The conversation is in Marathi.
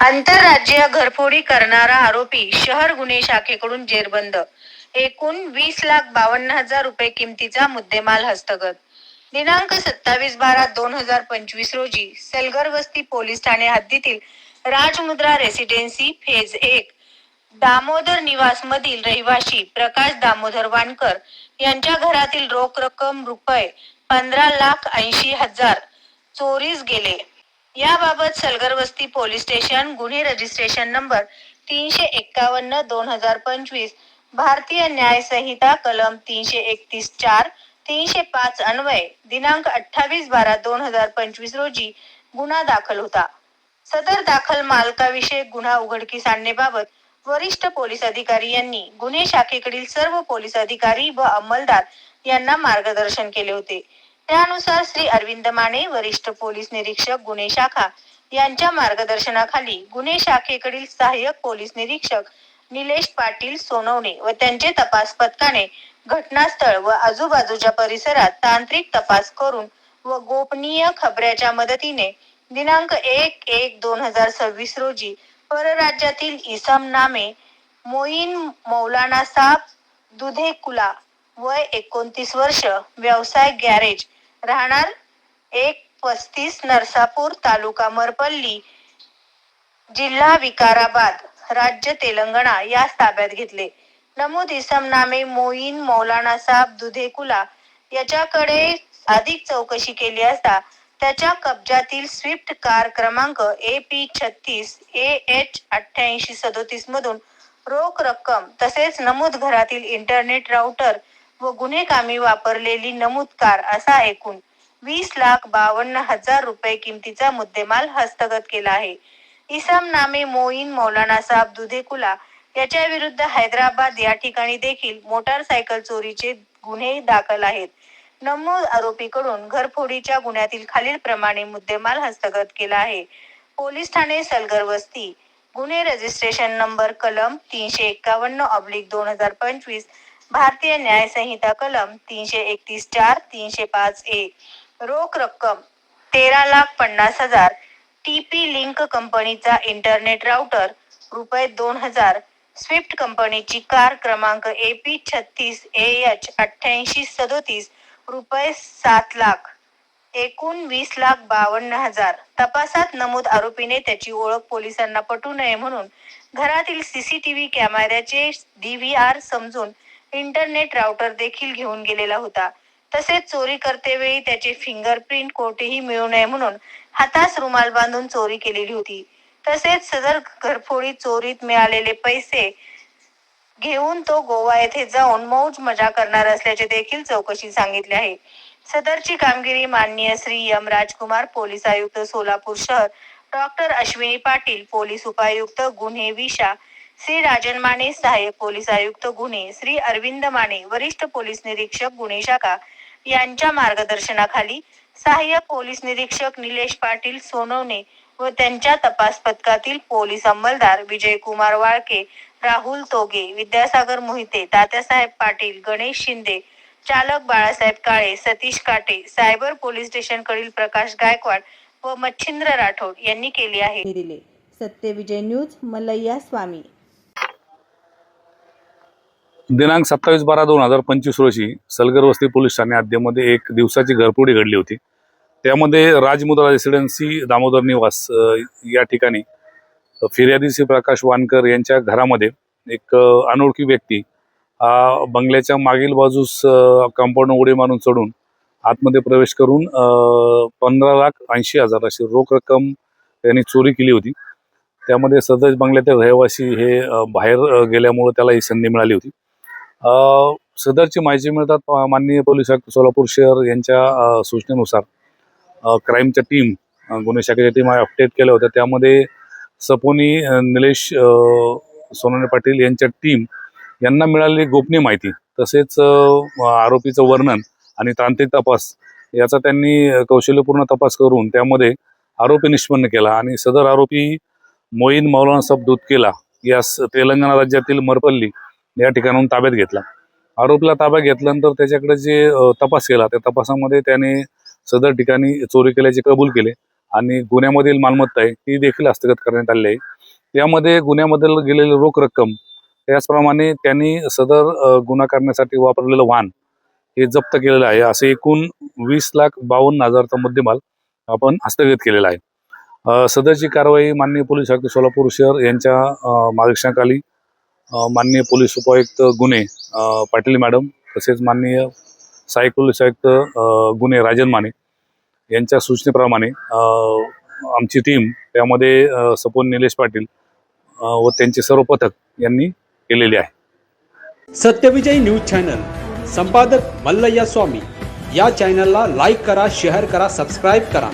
आंतरराज्यीय घरफोडी करणारा आरोपी शहर गुन्हे शाखेकडून जेरबंद. एकूण वीस लाख बावन्न हजार रुपये किमतीचा मुद्देमाल हस्तगत. दिनांक सत्तावीस बारा दोन हजार पंचवीस रोजी सलगर वस्ती पोलीस ठाणे हद्दीतील राजमुद्रा रेसिडेन्सी फेज एक दामोदर निवास मधील रहिवाशी प्रकाश दामोदर वानकर यांच्या घरातील रोख रक्कम रुपये पंधरा लाख ऐंशी हजार चोरीस गेले. याबाबत सलगर वस्ती पोलीस स्टेशन गुन्हे रजिस्ट्रेशन नंबर तीनशे एक्कावन्न दोन हजार पंचवीस भारतीय न्याय संहिता कलम तीनशे एकतीस चार तीनशे पाच अन्वय दिनांक अठ्ठावीस बारा दोन हजार पंचवीस रोजी गुन्हा दाखल होता. सदर दाखल मालकाविषयी गुन्हा उघडकीस आणण्याबाबत वरिष्ठ पोलीस अधिकारी यांनी गुन्हे शाखेकडील सर्व पोलीस अधिकारी व अंमलदार यांना मार्गदर्शन केले होते. त्यानुसार श्री अरविंद माने वरिष्ठ पोलीस निरीक्षक गुन्हे शाखा यांच्या मार्गदर्शनाखाली गुन्हे शाखेकडील सहाय्यक पोलीस निरीक्षक निलेश पाटील सोनवणे व त्यांचे तपास पथकाने घटनास्थळ व आजूबाजूच्या परिसरात तांत्रिक तपास करून व गोपनीय खबऱ्याच्या मदतीने दिनांक एक एक दोन हजार सव्वीस रोजी परराज्यातील इसम नामे मोईन मौलाना साब दुधेकुला वय एकोणतीस वर्ष व्यवसाय गॅरेज राहणार एक पस्तीस नरसापूर तालुका मरपल्ली जिल्हा विकाराबाद राज्य तेलंगणा यास ताब्यात घेतले. नमूद इसम नामे मोईन मौलाना साब दुधेकुला याच्याकडे अधिक चौकशी केली असता त्याच्या कब्जातील स्विफ्ट कार क्रमांक ए पी छत्तीस ए एच अठ्ठ्याऐंशी सदोतीस मधून रोख रक्कम तसेच नमूद घरातील इंटरनेट राउटर व गुन्हेकामी वापरलेली नमूद कार असा एकूण वीस लाख बावन्न हजार रुपये किमतीचा मुद्देमाल हस्तगत केला आहे. इसम नामे मोईन मौलाना साब दुधेकुला याच्या विरुद्ध हैदराबाद या ठिकाणी देखील मोटारसायकल चोरीचे गुन्हे दाखल आहेत. नमूद आरोपीकडून घरफोडीच्या गुन्ह्यातील खालील प्रमाणे मुद्देमाल हस्तगत केला आहे. पोलीस ठाणे सलगर वस्ती. गुन्हे रजिस्ट्रेशन नंबर कलम तीनशे एक्कावन्न ऑब्लिक दोन हजार पंचवीस भारतीय न्याय संहिता कलम तीनशे एकतीस चार तीनशे पाच ए. रोख रक्कम तेरा लाख पन्नास हजार. टीपी लिंक कंपनीचा इंटरनेट राउटर रुपये दोन हजार. स्विफ्ट कंपनीची कार क्रमांक ए पी छत्तीस ए एच अठ्ठ्याऐंशी सदोतीस रुपये सात लाख. एकूण वीस लाख बावन्न हजार. तपासात नमूद आरोपीने त्याची ओळख पोलिसांना पटू नये म्हणून घरातील सीसीटीव्ही कॅमेऱ्याचे डीव्हीआर समजून इंटरनेट राउटर देखील घेऊन गेलेला होता. तसेच चोरी करतेवेळी त्याचे फिंगरप्रिंट कोठेही मिळू नये म्हणून हातास रुमाल बांधून चोरी केलेली होती. तसेच सदर घरफोडी चोरीत मिळालेले पैसे घेऊन तो गोवा येथे जाऊन मौज मजा करणार असल्याचे देखील चौकशी सांगितले आहे. सदरची कामगिरी माननीय श्री यम राजकुमार पोलीस आयुक्त सोलापूर शहर डॉक्टर अश्विनी पाटील पोलीस उपायुक्त गुन्हे विशा श्री राजन माने सहाय्यक पोलीस आयुक्त गुन्हे श्री अरविंद माने वरिष्ठ पोलीस निरीक्षक गुन्हे शाखा यांच्या मार्गदर्शनाखाली सहाय्यक पोलीस निरीक्षक निलेश पाटील सोनवणे व त्यांच्या तपास पथकातील पोलीस अंमलदार विजयकुमार वाळके राहुल तोगे विद्यासागर मोहिते तात्यासाहेब पाटील गणेश शिंदे चालक Balasaheb Kale Satish Kate cyber police station कडील प्रकाश गायकवाड व मच्छिंद्र राठोड यांनी केली आहे. दिले. सत्यविजय न्यूज मलय्या स्वामी दिनांक सत्तावीस बारा दोन हजार पंचवीस रोजी सलगर वस्ती पोलीस ठाणे हद्दीमध्ये एक दिवसाची घरपोडी घडली होती. त्यामध्ये राजमुद्रा रेसिडेन्सी दामोदर निवास या ठिकाणी फिर्यादी श्री प्रकाश वानकर यांच्या घरामध्ये एक अनोळखी व्यक्ती हा बंगल्याच्या मागील बाजूस कंपाऊंड उडी मारून चढून आतमध्ये प्रवेश करून पंधरा लाख ऐंशी हजार अशी रोख रक्कम त्यांनी चोरी केली होती. त्यामध्ये सदर बंगल्यातील रहिवासी हे बाहेर गेल्यामुळं गेल्यामुळे त्याला ही संधी मिळाली होती. सदरची माहिती मिळतात माननीय पोलीस आयुक्त सोलापूर शहर यांच्या सूचनेनुसार. क्राईमच्या टीम गुन्हे शाखेच्या टीम अपडेट केल्या होत्या. त्यामध्ये सपोनी निलेश सोनाने सोनवणे पाटील यांच्या टीम यांना मिळालेली गोपनीय माहिती तसेच आरोपीचं वर्णन आणि तांत्रिक तपास याचा त्यांनी कौशल्यपूर्ण तपास करून त्यामध्ये आरोपी निष्पन्न केला आणि सदर आरोपी मोईन मौलाना साहेब दुधकेला यास तेलंगणा राज्यातील मरपल्ली या ठिकाणाहून ताब्यात घेतला. आरोपीला ताब्यात घेतल्यानंतर त्याच्याकडे जे तपास केला त्या तपासामध्ये त्याने सदर ठिकाणी चोरी केल्याचे कबूल केले आणि गुन्ह्यामधील मालमत्ता आहे ती देखील हस्तगत करण्यात आलेली आहे. यामध्ये गुन्ह्यामधील गेलेली रोख रक्कम त्याचप्रमाणे त्यांनी सदर गुन्हा करण्यासाठी वापरलेलं वाहन हे जप्त केलेलं आहे. असे एकूण वीस लाख बावन्न हजारचा मुद्देमाल आपण हस्तगत केलेला आहे. सदरची कारवाई माननीय पोलीस आयुक्त सोलापूर शहर यांच्या मार्गदर्शनाखाली माननीय पोलीस उपायुक्त गुन्हे पाटील मॅडम तसेच माननीय सहाय्यक पोलीस आयुक्त गुन्हे राजन माने यांच्या सूचनेप्रमाणे आमची टीम त्यामध्ये सपोन निलेश पाटील व त्यांचे सर्व पथक यांनी केलेले आहे. सत्यविजय न्यूज चॅनल संपादक मल्लय्या स्वामी. या चॅनलला लाईक करा शेअर करा सबस्क्राईब करा.